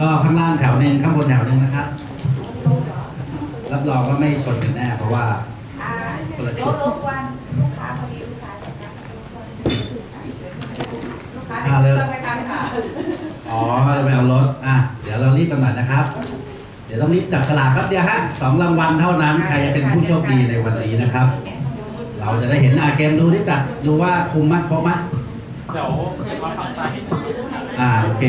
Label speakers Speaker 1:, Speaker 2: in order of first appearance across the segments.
Speaker 1: ก็ข้างล่างแถวหนึ่งข้างบนแถวหนึ่งนะครับ รับรองว่าไม่ชนกันแน่เพราะว่า
Speaker 2: อ่า
Speaker 1: คนละ
Speaker 2: เดี๋ย
Speaker 1: จุ
Speaker 2: ว
Speaker 1: ด
Speaker 2: รบกวนลูกค้าพอดีลูกค้าจะนั่งลูกค้า
Speaker 1: อ่าเร็ว
Speaker 2: จะไปทานค่ะ
Speaker 1: อ๋อจะไปเอารถอะเดี๋ยวเรารีบกันหน่อยนะครับ เดี๋ยวต้องรีบจับฉลากครับเดี๋ยวฮะสองรางวัลเท่านั้น ใครจะเป็นผู้โชคดีในวันนี้นะครับ เราจะได้เห็นอาเกมดูที่จัดดูว่าคุมมั้ยครบมั้ย
Speaker 3: เดี๋ยวเดี๋ยวมาฝั่งซ้ายนิดนึง
Speaker 1: อ่าโอเค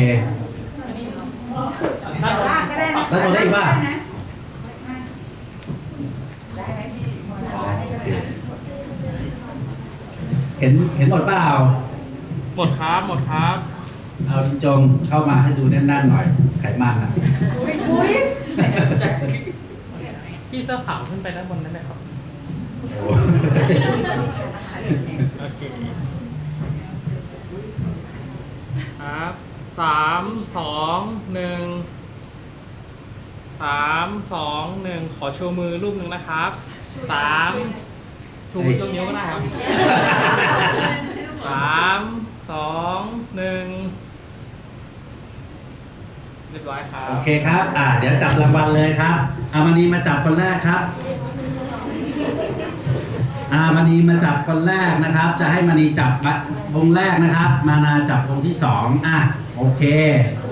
Speaker 3: ด้านบน
Speaker 2: ลากก็ได้นะ
Speaker 1: แล้วหมดได้อีกป่ะ
Speaker 2: นะได้ไหมพี่หมดแล้วได้เลย
Speaker 1: เห็นเห็นหมดเปล่า
Speaker 3: หมดครับ หมดครับ
Speaker 1: เอาดินจงเข้ามาให้ดูแน่นๆหน่อย ไขมันอะ
Speaker 2: อุ้ยอุ้ย
Speaker 3: พี่เสื้อขาวขึ้นไปด้านบนได้ไหมครับ
Speaker 1: โอ้
Speaker 3: โอเค ครับสามสองหนึ่ง สามสองหนึ่งขอโชว์มือรูปหนึ่งนะครับสามชูมือยกนิ้วก็ได้ครับสามสองหนึ่งเรียบร้อยครับ
Speaker 1: โอเคครับ อ่า เดี๋ยวจับรางวัลเลยครับ อามานีมาจับคนแรกครับ อามานีมาจับคนแรกนะครับ จะให้มานีจับวงแรกนะครับ มานาจับวงที่สองอะ โอเค
Speaker 2: โ